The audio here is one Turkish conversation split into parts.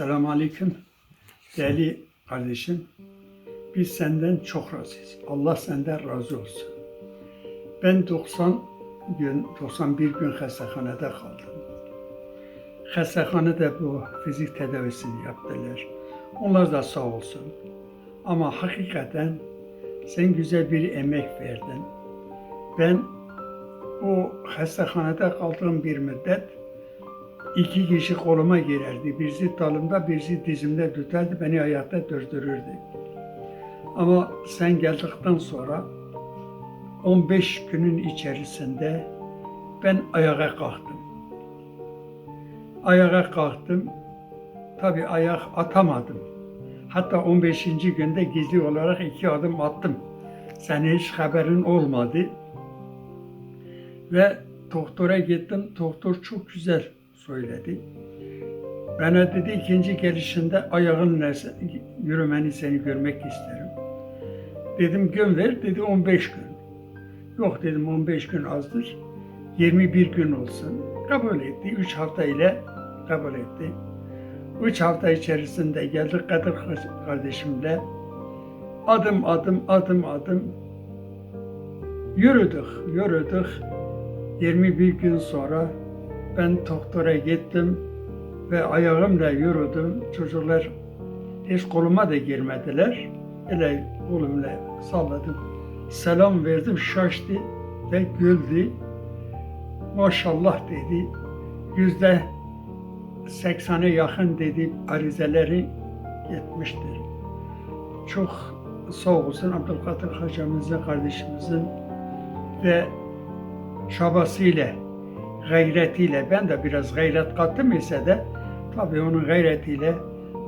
Aleyküm değerli kardeşim. Biz senden çok razıyız. Allah senden razı olsun. Ben 90 gün, 91 gün hastahanede kaldım. Hastahanede bu fizik tedavisini yaptılar. Onlar da sağ olsun. Ama hakikaten sen güzel bir emek verdin. Ben o hastahanede kaldığım bir müddet iki kişi koluma girerdi. Birisi dalımda, birisi dizimde tutardı, beni ayakta durdururdu. Ama sen geldikten sonra 15 günün içerisinde ben ayağa kalktım. Ayağa kalktım. Tabii ayak atamadım. Hatta 15. günde gizli olarak iki adım attım. Senin hiç haberin olmadı. Ve doktora gittim. Doktor çok güzel söyledi. Bana dedi ikinci gelişinde ayağın nesi, yürümeni seni görmek isterim. Dedim gün ver dedi 15 gün. Yok dedim 15 gün azdır. 21 gün olsun. Kabul etti. 3 hafta ile kabul etti. 3 hafta içerisinde geldik Kadir kardeşimle. Adım adım adım adım yürüdük, yürüdük. 21 gün sonra ben doktora gittim ve ayağımla yürüdüm. Çocuklar hiç koluma da girmediler. Öyle kolumla salladım. Selam verdim, şaştı ve güldü. Maşallah dedi. Yüzde seksene yakın dedi arizeleri yetmiştir. Çok sağ olsun Abdülkadir hocamızın, kardeşimizin ve çabasıyla, gayretiyle, ben de biraz gayret kattım ise de tabii onun gayretiyle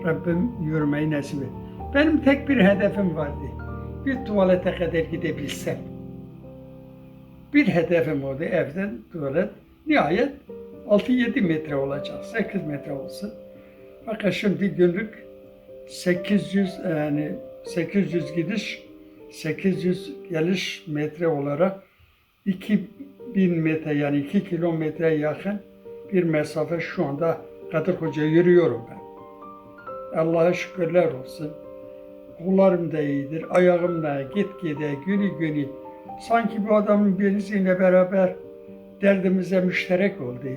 Rabbim yürümeyi nasip et. Benim tek bir hedefim vardı. Bir tuvalete kadar gidebilsem. Bir hedefim oldu evden tuvalet. Nihayet 6-7 metre olacak, 8 metre olsun. Fakat şimdi günlük 800 yani 800 gidiş, 800 geliş metre olarak 2000 metre yani 2 kilometre yakın bir mesafe şu anda Kadir Hoca yürüyorum ben. Allah'a şükürler olsun. Kollarım da iyidir, ayağım da gitgide, günü günü. Sanki bu adamın birisiyle beraber derdimize müşterek oldu.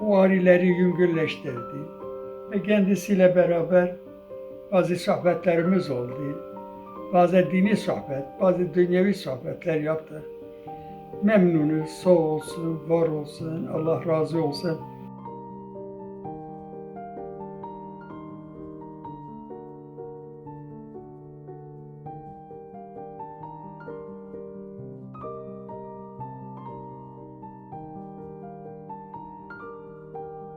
O arileri yüngülleştirdi. Ve kendisiyle beraber bazı sohbetlerimiz oldu. Bazı dini sohbet, bazı dünyevi sohbetler yaptık. Memnunuz, sağ olsun, var olsun, Allah razı olsun.